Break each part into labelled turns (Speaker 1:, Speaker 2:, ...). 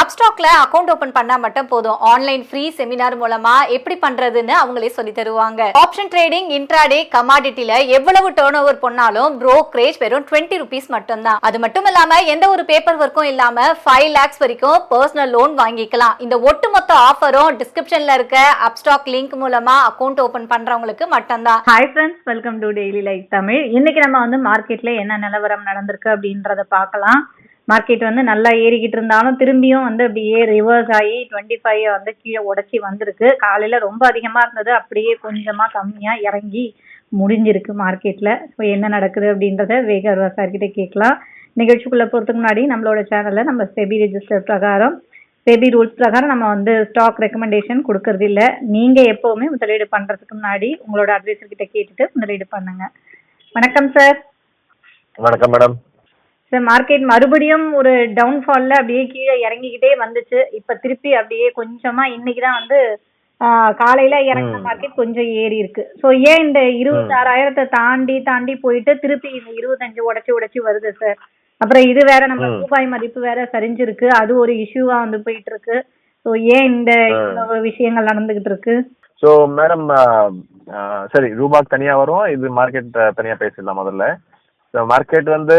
Speaker 1: அப்ஸ்டாக்ல account open பண்ணா மட்டும் போதும். ஆன்லைன் ஃப்ரீ செமினார் மூலமா எப்படி பண்றதுன்னு அவங்களே சொல்லி தருவாங்க. ஆப்ஷன் ட்ரேடிங் இன்ட்ராடே கமாடிட்டில எவ்வளவு டேர்ன் ஓவர் பண்ணாலும் ப்ரோக்ரேஜ் வெறும் டுவெண்ட்டி ருபீஸ் மட்டும்தான். அது மட்டும் இல்லாம எந்த ஒரு பேப்பர் ஒர்க்கும் இல்லாம ஃபைவ் லேக்ஸ் வரைக்கும் பர்சனல் லோன் வாங்கிக்கலாம். இந்த ஒட்டுமொத்த ஆஃபரும் டிஸ்கிரிப்ஷன்ல இருக்க அப்ஸ்டாக் லிங்க் மூலமா அக்கவுண்ட் ஓபன் பண்றவங்களுக்கு மட்டும்தான்.
Speaker 2: Hi friends welcome to daily life Tamil இன்னைக்கு நம்ம வந்து மார்க்கெட்ல என்ன நிலவரம் நடந்திருக்கு அப்படின்றத பார்க்கலாம். மார்க்கெட் வந்து நல்லா ஏறிக்கிட்டு இருந்தாலும் திரும்பியும் வந்து அப்படியே ரிவர்ஸ் ஆகி டுவெண்ட்டி ஃபைவ் வந்து கீழே உடச்சி வந்திருக்கு. காலையில் ரொம்ப அதிகமாக இருந்தது. அப்படியே கொஞ்சமாக கம்மியாக இறங்கி முடிஞ்சிருக்கு மார்க்கெட்டில் ஸோ என்ன நடக்குது அப்படின்றத வேகர்வா சார்கிட்ட கேட்கலாம். நிகழ்ச்சிக்குள்ளே போகிறதுக்கு முன்னாடி நம்மளோட சேனலில் நம்ம செபி ரெஜிஸ்டர் பிரகாரம் செபி ரூல்ஸ் பிரகாரம் நம்ம வந்து ஸ்டாக் ரெக்கமெண்டேஷன் கொடுக்கறது இல்லை. நீங்கள் எப்போவுமே முதலீடு பண்ணுறதுக்கு முன்னாடி உங்களோட அட்வைசர்கிட்ட கேட்டுட்டு முதலீடு பண்ணுங்க. வணக்கம் சார்
Speaker 3: வணக்கம் மேடம்
Speaker 2: சார் மார்க்கெட் மறுபடியும் ஒரு டவுன்ஃபால்ல அப்படியே கீழே இறங்கிக்கிட்டே வந்துச்சு. இப்ப திருப்பி அப்படியே கொஞ்சமா இன்னைக்கு தான் வந்து காலையில இறங்கின
Speaker 3: ம்.
Speaker 2: மார்க்கெட் கொஞ்சம் ஏறி இருக்கு. ஸோ ஏன் இந்த இருபத்தாறாயிரத்தை தாண்டி தாண்டி போயிட்டு திருப்பி இந்த இருபத்தஞ்சு உடைச்சு உடைச்சு வருது சார் அப்புறம் இது வேற நம்ம. ரூபாய் மதிப்பு வேற சரிஞ்சிருக்கு. அது ஒரு இஷ்யூவா வந்து போயிட்டு இருக்கு ஸோ ஏன் இந்த விஷயங்கள் நடந்துகிட்டு இருக்கு?
Speaker 3: ஸோ மேடம் சரி ரூபாக் தனியா வரும். இது மார்க்கெட் தனியா பேசிடலாம் முதல்ல. ஸோ மார்க்கெட் வந்து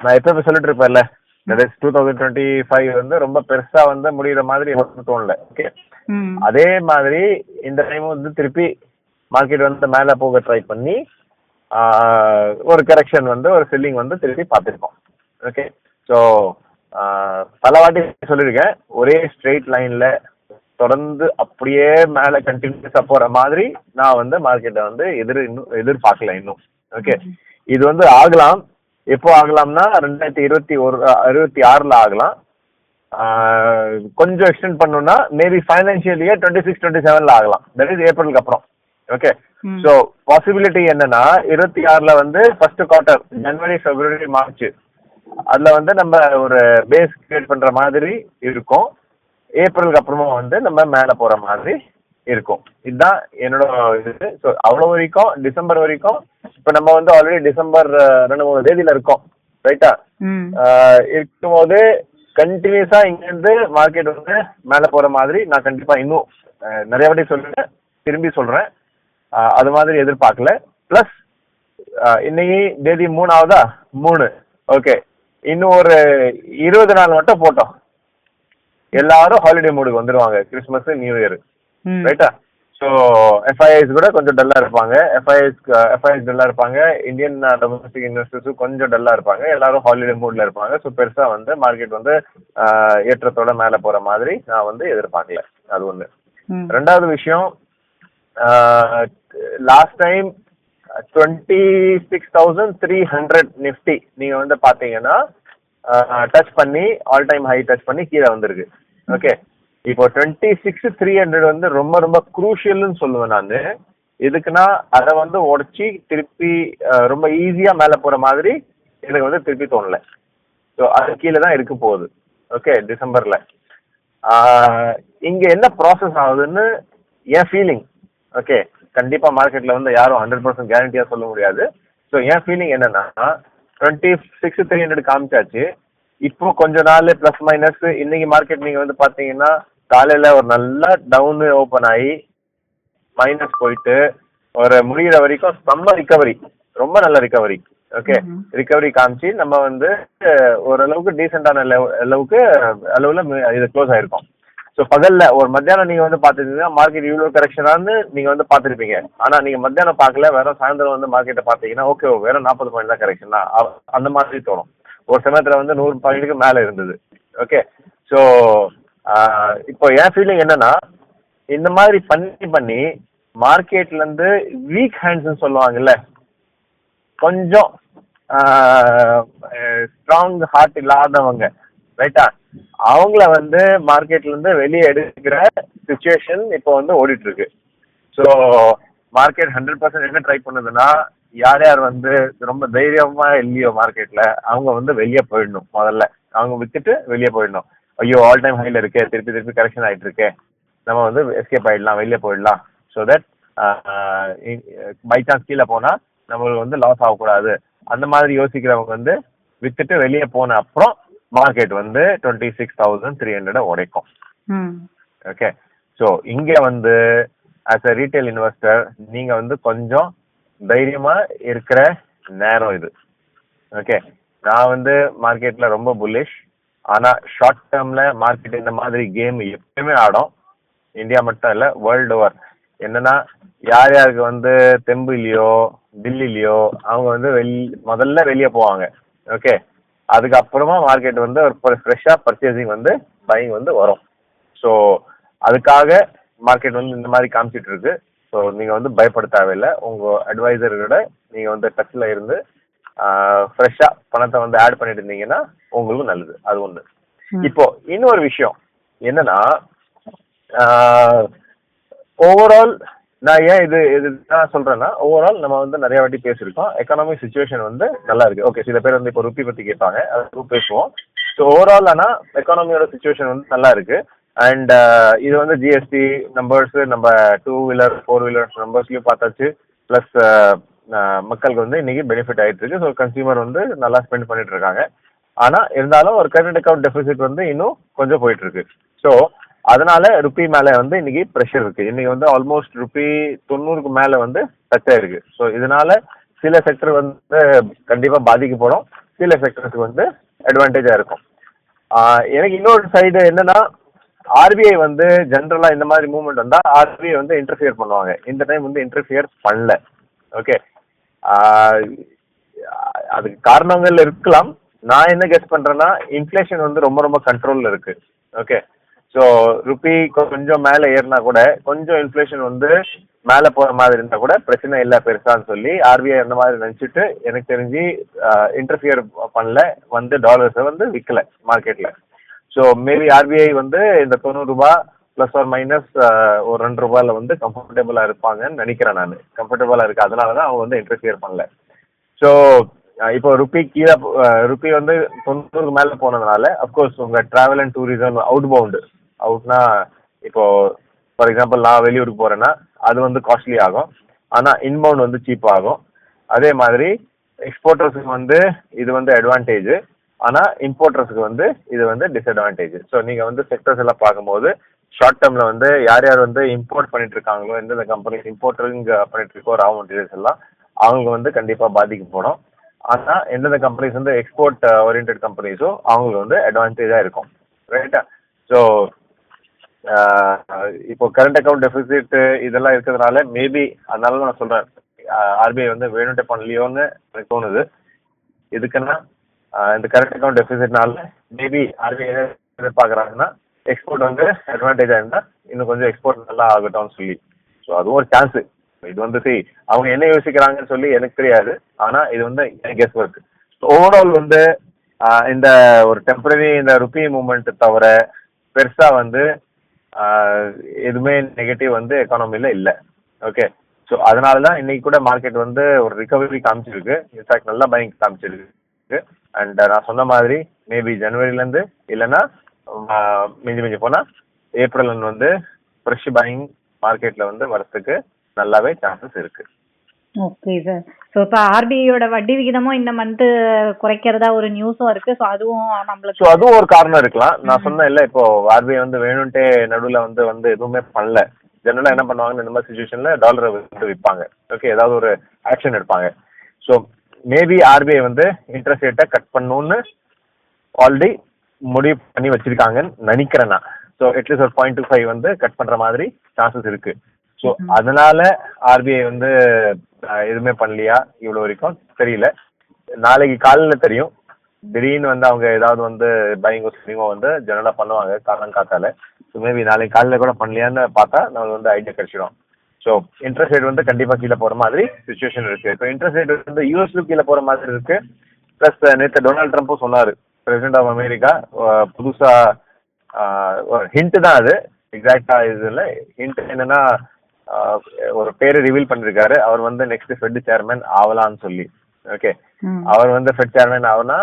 Speaker 3: நான் எப்பவுமே சொல்லிட்டு இருப்பேன்ல டூ தௌசண்ட் டுவெண்ட்டி ஃபைவ் வந்து ரொம்ப பெருசா வந்து முடிகிற மாதிரி தோணல ஓகே அதே மாதிரி இந்த டைம் வந்து திருப்பி மார்க்கெட் வந்து மேலே போக ட்ரை பண்ணி ஒரு கரெக்ஷன் வந்து ஒரு செல்லிங் வந்து திருப்பி பார்த்துருக்கோம் ஓகே ஸோ பல வாட்டி சொல்லியிருக்கேன் ஒரே ஸ்ட்ரெயிட் லைனில் தொடர்ந்து அப்படியே மேலே கண்டினியூஸாக போகிற மாதிரி நான் வந்து மார்க்கெட்டை வந்து எதிர் இன்னும் எதிர்பார்க்கல இன்னும் ஓகே இது வந்து ஆகலாம். எப்போ ஆகலாம்னா ரெண்டாயிரத்தி இருபத்தி ஒரு இருபத்தி ஆறில் ஆகலாம். கொஞ்சம் எக்ஸ்டெண்ட் பண்ணணும்னா maybe financial year twenty six twenty செவனில் ஆகலாம். தட் இஸ் ஏப்ரலுக்கு அப்புறம். ஓகே. ஸோ பாசிபிலிட்டி என்னன்னா இருபத்தி ஆறுல வந்து ஃபர்ஸ்ட் குவார்ட்டர் ஜனவரி பிப்ரவரி மார்ச் அதுல வந்து நம்ம ஒரு பேஸ் கிரியேட் பண்ற மாதிரி இருக்கும். ஏப்ரலுக்கு அப்புறமா வந்து நம்ம மேலே போற மாதிரி இருக்கும். இதுதான் என்னோட இது. ஸோ அவ்வளோ வரைக்கும் டிசம்பர் வரைக்கும் இப்போ நம்ம வந்து ஆல்ரெடி டிசம்பர் ரெண்டு மூணு தேதியில இருக்கோம். ரைட்டா
Speaker 2: ம்.
Speaker 3: ஆஹ் இருக்கும்போது கண்டினியூஸா இங்கிருந்து மார்க்கெட் வந்து மேலே போற மாதிரி நான் கண்டிப்பா இன்னும் நிறைய வாட்டி சொல்றேன் திரும்பி சொல்றேன். அது மாதிரி எதிர்பார்க்கல. ப்ளஸ் இன்னைக்கு தேதி மூணாவதா? மூணு. ஓகே இன்னும் ஒரு இருபது நாள் மட்டும் போட்டோம். எல்லாரும் ஹாலிடே மூடுக்கு வந்துருவாங்க. கிறிஸ்மஸ் நியூ இயர் ரைட்டா ஸோ எஃப்ஐஐஸ் கூட கொஞ்சம் டல்லாக இருப்பாங்க. எஃப்ஐஎஸ் எஃப்ஐஎஸ் டல்லாக இருப்பாங்க. இந்தியன் டொமஸ்டிக் இன்வெஸ்டர்ஸும் கொஞ்சம் டல்லாக இருப்பாங்க. எல்லாரும் ஹாலிடே மூடில் இருப்பாங்க. ஸோ பெருசாக வந்து மார்க்கெட் வந்து ஆஹ், ஏற்றத்தோட மேலே போகிற மாதிரி நான் வந்து எதிர்பார்க்கல. அது ஒன்று
Speaker 2: ம்.
Speaker 3: ரெண்டாவது விஷயம் last time twenty six thousand three hundred Nifty நீங்கள் வந்து பார்த்தீங்கன்னா டச் பண்ணி ஆல் டைம் ஹை டச் பண்ணி கீழே வந்திருக்கு. ஓகே இப்போ டுவெண்ட்டி சிக்ஸ் த்ரீ ஹண்ட்ரட் வந்து ரொம்ப ரொம்ப குரூஷியல்னு சொல்லுவேன் நான். எதுக்குன்னா அதை வந்து உடச்சி திருப்பி ரொம்ப ஈஸியாக மேலே போகிற மாதிரி எனக்கு வந்து திருப்பி தோணல. ஸோ அது கீழே தான் இருக்க போகுது. ஓகே டிசம்பரில். இங்கே என்ன ப்ராசஸ் ஆகுதுன்னு என் ஃபீலிங் ஓகே கண்டிப்பாக மார்க்கெட்டில் வந்து யாரும் ஹண்ட்ரட் பர்சன்ட் கேரண்டியாக சொல்ல முடியாது. ஸோ என் ஃபீலிங் என்னன்னா டுவெண்ட்டி சிக்ஸ் த்ரீ ஹண்ட்ரட் காமிச்சாச்சு. இப்போ கொஞ்ச நாள் ப்ளஸ் மைனஸ் இன்னைக்கு மார்க்கெட் நீங்கள் வந்து பார்த்தீங்கன்னா காலையில் ஒரு நல்ல டவுனு ஓப்பன் ஆகி மைனஸ் போயிட்டு ஒரு முடிகிற வரைக்கும் செம்ம ரிகவரி ரொம்ப நல்ல ரிகவரி ஓகே. ரிகவரி காமிச்சு நம்ம வந்து ஓரளவுக்கு டீசெண்டான அளவுக்கு அளவில் இது க்ளோஸ் ஆயிருக்கும். ஸோ பகல்ல ஒரு மத்தியானம் நீங்க வந்து பார்த்துருந்தீங்கன்னா மார்க்கெட் இவ்வளோ கரெக்ஷனான்னு நீங்க வந்து பார்த்துருப்பீங்க. ஆனா நீங்க மத்தியானம் பார்க்கல வேற சாயந்தரம் வந்து மார்க்கெட்டை பார்த்தீங்கன்னா ஓகே வேற நாற்பது பாயிண்ட் தான் கரெக்ஷன் அந்த மாதிரி தோணும். ஒரு சமயத்துல வந்து நூறு பாயிண்ட்டுக்கு மேல இருந்தது. ஓகே ஸோ இப்போ என் ஃபீலிங் என்னன்னா இந்த மாதிரி பண்ணி பண்ணி மார்க்கெட்ல இருந்து வீக் ஹேண்ட்ஸ்னு சொல்லுவாங்கல்ல கொஞ்சம் ஸ்ட்ராங் ஹார்ட் இல்லாதவங்க ரைட்டா அவங்கள வந்து மார்க்கெட்ல இருந்து வெளியே எடுக்கிற சுச்சுவேஷன் இப்போ வந்து ஓடிட்டு இருக்கு ஸோ மார்க்கெட் ஹண்ட்ரட் பர்சன்ட் என்ன ட்ரை பண்ணுதுன்னா யார் யார் வந்து ரொம்ப தைரியமா இல்லையோ மார்க்கெட்ல அவங்க வந்து வெளியே போயிடணும் முதல்ல. அவங்க வித்துட்டு வெளியே போயிடணும். ஐயோ ஆல் டைம் ஹைல இருக்கே திருப்பி திருப்பி கரெக்ஷன் ஆயிட்டு இருக்கே. நம்ம வந்து எஸ்கேப் ஆயிடலாம் வெளியே போயிடலாம். ஸோ தட் பை சான்ஸ் கீழே போனா நம்மளுக்கு வந்து லாஸ் ஆகக்கூடாது. அந்த மாதிரி யோசிக்கிறவங்க வந்து வித்துட்டு வெளியே போன அப்புறம் மார்க்கெட் வந்து twenty six thousand three hundred உடைக்கும். ஓகே ஸோ இங்க வந்து ஆஸ் அ ரீட்டைல் இன்வெஸ்டர் நீங்க வந்து கொஞ்சம் தைரியமா இருக்கிற நேரம் இது. ஓகே நான் வந்து மார்க்கெட்ல ரொம்ப புல்லிஷ் ஆனா ஷார்ட் டேர்ம்ல மார்க்கெட் இந்த மாதிரி கேம் எப்பயுமே ஆடும். இந்தியா மட்டும் இல்ல வேர்ல்டு ஓவர் என்னன்னா யார் யாருக்கு வந்து தெம்பு இல்லையோ அவங்க வந்து வெளி முதல்ல வெளியே போவாங்க. ஓகே அதுக்கப்புறமா மார்க்கெட் வந்து ஒரு ஃப்ரெஷ்ஷாக பர்ச்சேசிங் வந்து பையிங் வந்து வரும். ஸோ அதுக்காக மார்க்கெட் வந்து இந்த மாதிரி காமிச்சிட்டு இருக்கு. ஸோ நீங்கள் வந்து பயப்பட தேவையில்லை. உங்கள் அட்வைசரோட நீங்கள் வந்து டச்சில் இருந்து ஃப்ரெஷ்ஷாக பணத்தை வந்து ஆட் பண்ணிட்டு இருந்தீங்கன்னா உங்களுக்கும் நல்லது. அது ஒன்று. இப்போ இன்னொரு விஷயம். என்னன்னா ஓவரால் நான் ஏன் இது இது நான் சொல்றேன்னா ஓவரால் நம்ம வந்து நிறைய வாட்டி பேசியிருக்கோம். எக்கனாமிக் சுச்சுவேஷன் வந்து நல்லா இருக்கு. ஓகே சில பேர் வந்து இப்போ ருப்பி பத்தி கேட்பாங்க. அதுக்கும் பேசுவோம். ஸோ ஓவரால் ஆனால் எக்கானமியோட சுச்சுவேஷன் வந்து நல்லா இருக்கு. அண்ட் இது வந்து ஜிஎஸ்டி நம்பர்ஸ் நம்ம டூ வீலர் ஃபோர் வீலர் நம்பர்ஸ்லயும் பார்த்தாச்சு ப்ளஸ் மக்களுக்கு வந்து இன்னைக்கு பெனிஃபிட் ஆயிட்டு இருக்கு ஸோ கன்சியூமர் வந்து நல்லா ஸ்பெண்ட் பண்ணிட்டு இருக்காங்க ஆனா இருந்தாலும் ஒரு கரண்ட் அக்கௌண்ட் டெபிசிட் வந்து இன்னும் கொஞ்சம் போயிட்டு இருக்கு ஸோ அதனால ருப்பி மேல வந்து இன்னைக்கு ப்ரெஷர் இருக்கு. இன்னைக்கு வந்து ஆல்மோஸ்ட் ருப்பி தொண்ணூறுக்கு மேல வந்து டச் ஆயிருக்கு. ஸோ இதனால சில செக்டர் வந்து கண்டிப்பா பாதிக்கப்படும் சில செக்டருக்கு வந்து அட்வான்டேஜா இருக்கும். எனக்கு இன்னொரு சைடு என்னன்னா ஆர்பிஐ வந்து ஜென்ரலா இந்த மாதிரி மூவ்மெண்ட் வந்தா ஆர்பிஐ வந்து இன்டர்ஃபியர் பண்ணுவாங்க. இந்த டைம் வந்து இன்டர்ஃபியர் பண்ணல. ஓகே அதுக்கு காரணங்கள் இருக்கலாம். நான் என்ன கெஸ் பண்றேன்னா இன்ஃப்ளேஷன் வந்து ரொம்ப ரொம்ப கண்ட்ரோல்ல இருக்கு. ஓகே ஸோ ருபி கொஞ்சம் மேலே ஏறினா கூட கொஞ்சம் இன்ஃப்ளேஷன் வந்து மேலே போகிற மாதிரி இருந்தால் கூட பிரச்சனை இல்லை பெருசான்னு சொல்லி ஆர்பிஐ அந்த மாதிரி நினச்சிட்டு எனக்கு தெரிஞ்சு இன்டர்ஃபியர் பண்ணல. வந்து டாலர்ஸை வந்து விற்கல மார்க்கெட்டில் ஸோ மேபி ஆர்பிஐ வந்து இந்த தொண்ணூறு ரூபாய் ப்ளஸ் ஆர் மைனஸ் ஒரு ரெண்டு ரூபாயில வந்து கம்ஃபர்டபுளா இருப்பாங்கன்னு நினைக்கிறேன் நான். கம்ஃபர்டபுளாக இருக்கு. அதனாலதான் அவங்க வந்து இன்டர்ஃபியர் பண்ணல. ஸோ இப்போ ருப்பி கீழே ருப்பி வந்து தொண்ணூறுக்கு மேலே போனதுனால அப்கோர்ஸ் உங்கள் travel and tourism out bound அவுட்னா இப்போ ஃபார் எக்ஸாம்பிள் நான் வெளியூருக்கு போகிறேன்னா அது வந்து காஸ்ட்லி ஆகும். ஆனால் இன்பவுண்ட் வந்து சீப் ஆகும். அதே மாதிரி எக்ஸ்போர்ட்டர்ஸுக்கு வந்து இது வந்து அட்வான்டேஜ் ஆனால் இம்போர்ட்டர்ஸுக்கு வந்து இது வந்து டிஸ்அட்வான்டேஜ் ஸோ நீங்கள் வந்து செக்டர்ஸ் எல்லாம் பார்க்கும்போது ஷார்ட் டேர்ம்ல வந்து யார் யார் வந்து இம்போர்ட் பண்ணிட்டு இருக்காங்களோ எந்தெந்த கம்பெனிஸ் இம்போர்ட்டருங்க பண்ணிட்டு இருக்கோ ரா மெட்டீரியல்ஸ் எல்லாம் அவங்க வந்து கண்டிப்பாக பாதிக்கப்படும். ஆனால் எந்தெந்த கம்பெனிஸ் வந்து எக்ஸ்போர்ட் ஓரியன்ட் கம்பெனிஸோ அவங்களுக்கு வந்து அட்வான்டேஜாக இருக்கும். ரைட்டா ஸோ uh, இப்போ கரண்ட் அக்கௌண்ட் டெபிசிட் இதெல்லாம் இருக்கிறதுனால மேபி அதனால நான் சொல்கிறேன் ஆர்பிஐ uh, வந்து வேணுட்டே பண்ணலையோன்னு எனக்கு தோணுது. எதுக்குன்னா uh, இந்த கரண்ட் அக்கௌண்ட் டெபிசிட்னால மேபி ஆர்பிஐ எதிர்பார்க்குறாங்கன்னா எக்ஸ்போர்ட் வந்து அட்வான்டேஜாக இருந்தால் இன்னும் கொஞ்சம் எக்ஸ்போர்ட் நல்லா ஆகட்டும்னு சொல்லி. ஸோ அதுவும் ஒரு சான்ஸு இது வந்து சரி அவங்க என்ன யோசிக்கிறாங்கன்னு சொல்லி எனக்கு தெரியாது. ஆனால் இது வந்து என் கெஸ் ஒர்க் ஓவரால் வந்து இந்த ஒரு டெம்பரரி இந்த ருப்பி மூமெண்ட் தவிர பெருசாக வந்து எதுவுமே நெகட்டிவ் வந்து எக்கானமியில் இல்லை. ஓகே ஸோ அதனால தான் இன்னைக்கு கூட மார்க்கெட் வந்து ஒரு ரிகவரி காமிச்சிருக்கு. இன்ஃபேக்ட் நல்லா பைங் காமிச்சிருக்கு. அண்ட் நான் சொன்ன மாதிரி மேபி ஜனவரிலேருந்து இல்லைன்னா மிஞ்சி மிஞ்சி போனால் ஏப்ரல் வந்து ஃப்ரெஷ் பையிங் மார்க்கெட்டில் வந்து வரத்துக்கு நல்லாவே சான்சஸ் இருக்குது
Speaker 2: ஓகே சார் ஸோ இப்போ ஆர்பிஐயோட வட்டி விகிதமும் இந்த மந்த் குறைக்கிறதா ஒரு நியூஸும் இருக்கு. ஸோ அதுவும் நம்மளுக்கு
Speaker 3: ஸோ அதுவும் ஒரு காரணம் இருக்கலாம். நான் சொன்னேன் இல்லை இப்போ ஆர்பிஐ வந்து வேணும்ட்டே நடுவில் வந்து வந்து எதுவுமே பண்ணல. ஜெனரலாக என்ன பண்ணுவாங்கன்னு இந்த மாதிரி சுச்சுவேஷனில் டாலரை வந்து விற்பாங்க ஓகே ஏதாவது ஒரு ஆக்ஷன் எடுப்பாங்க. ஸோ மேபி ஆர்பிஐ வந்து இன்ட்ரெஸ்ட் ரேட்டை கட் பண்ணணும்னு ஆல்ரெடி முடிவு பண்ணி வச்சிருக்காங்கன்னு நினைக்கிறேன் நான். ஸோ அட்லீஸ்ட் ஒரு பாயிண்ட் டூ ஃபைவ் வந்து கட் பண்ணுற மாதிரி சான்சஸ் இருக்கு. ஸோ அதனால ஆர்பிஐ வந்து எதுவுமே பண்ணலையா? இவ்வளோ வரைக்கும் தெரியல. நாளைக்கு காலையில் தெரியும். திடீர்னு வந்து அவங்க ஏதாவது வந்து பைங்கோ ஸ்ட்ரீமோ வந்து ஜெனரலாக பண்ணுவாங்க காலம் காத்தால. ஸோ மேபி நாளைக்கு காலையில் கூட பண்ணலையான்னு பார்த்தா நமக்கு வந்து ஐடியா கிடைச்சிடும். ஸோ இன்ட்ரெஸ்ட் ரேட் வந்து கண்டிப்பாக கீழே போகிற மாதிரி சுச்சுவேஷன் இருக்குது இப்போ இன்ட்ரெஸ்ட் ரேட் வந்து யூஎஸ்லும் கீழே போகிற மாதிரி இருக்குது ப்ளஸ் நேற்று டொனால்ட் ட்ரம்ப்பும் சொன்னார். பிரசிடென்ட் ஆஃப் அமெரிக்கா புதுசாக ஹிண்ட் தான் அது. எக்ஸாக்டா இது இல்லை. ஹிண்ட் என்னன்னா ஒரு பேரை ரிவீல் பண்ணிருக்காரு. அவர் வந்து நெக்ஸ்ட் ஃபெட் சேர்மன் ஆகலாம்னு சொல்லி. ஓகே அவர் வந்து ஃபெட் சேர்மன் ஆகுனா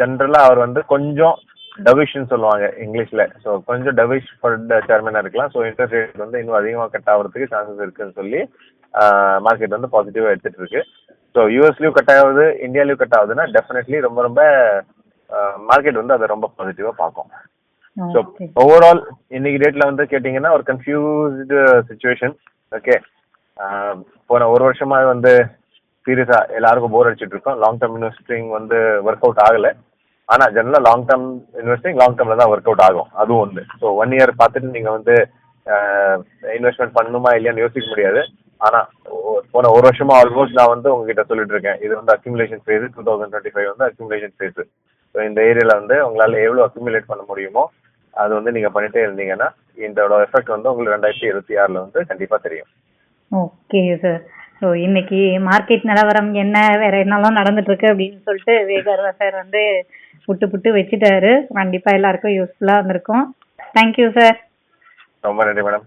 Speaker 3: ஜென்ரலா அவர் வந்து கொஞ்சம் டவிஷ்னு சொல்லுவாங்க இங்கிலீஷ்ல ஸோ கொஞ்சம் டவிஷ் ஃபெட் சேர்மனா இருக்கலாம். ஸோ இன்ட்ரெஸ்ட் ரேட் வந்து இன்னும் அதிகமாக கட் ஆகிறதுக்கு சான்சஸ் இருக்குன்னு சொல்லி மார்க்கெட் வந்து பாசிட்டிவாக எடுத்துட்டு இருக்கு. ஸோ யூஎஸ்லயும் கட் ஆகுது இந்தியாலையும் கட் ஆகுதுன்னா டெஃபினெட்லி ரொம்ப ரொம்ப மார்க்கெட் வந்து அதை ரொம்ப பாசிட்டிவா பார்க்கும். ஸோ ஓவரால் இன்னைக்கு டேட்ல வந்து கேட்டிங்கன்னா ஒரு கன்ஃபியூஸ்டு சுச்சுவேஷன் ஓகே போன ஒரு வருஷமா வந்து சீரியஸா எல்லாருக்கும் போர் அடிச்சிட்டு இருக்கோம். லாங் டேர்ம் இன்வெஸ்டிங் வந்து ஒர்க் அவுட் ஆகல. ஆனா ஜெனரலா லாங் டேர்ம் இன்வெஸ்டிங் லாங் டேர்ம்ல தான் ஒர்க் அவுட் ஆகும். அதுவும் ஒன்று ஸோ ஒன் இயர் பார்த்துட்டு நீங்க வந்து இன்வெஸ்ட்மெண்ட் பண்ணணுமா இல்லையான்னு யோசிக்க முடியாது. ஆனா போன ஒரு வருஷமா ஆல்மோஸ்ட் நான் வந்து உங்ககிட்ட சொல்லிட்டு இருக்கேன். இது வந்து accumulation phase two thousand twenty five வந்து அக்யூமுலேஷன் ஃபேஸ் ஸோ இந்த ஏரியால வந்து உங்களால எவ்வளவு அக்யூமுலேட் பண்ண முடியுமோ அது வந்து நீங்க பண்ணிட்டே இருந்தீங்கன்னா இதோட எஃபெக்ட் வந்து உங்களுக்கு ரெண்டாயிரத்தி இருபத்தி ஆறுல வந்து கண்டிப்பா தெரியும்.
Speaker 2: ஓகே சார் ஸோ இன்னைக்கு மார்க்கெட் நிலவரம் என்ன? வேற என்னெல்லாம் நடந்துட்டு இருக்கு அப்படின்னு சொல்லிட்டு வேகர்வா சார் வந்து புட்டு புட்டு வச்சுட்டாரு. கண்டிப்பா எல்லாருக்கும் யூஸ்ஃபுல்லா இருந்திருக்கும். தேங்க்யூ சார்
Speaker 3: ரொம்ப நன்றி மேடம்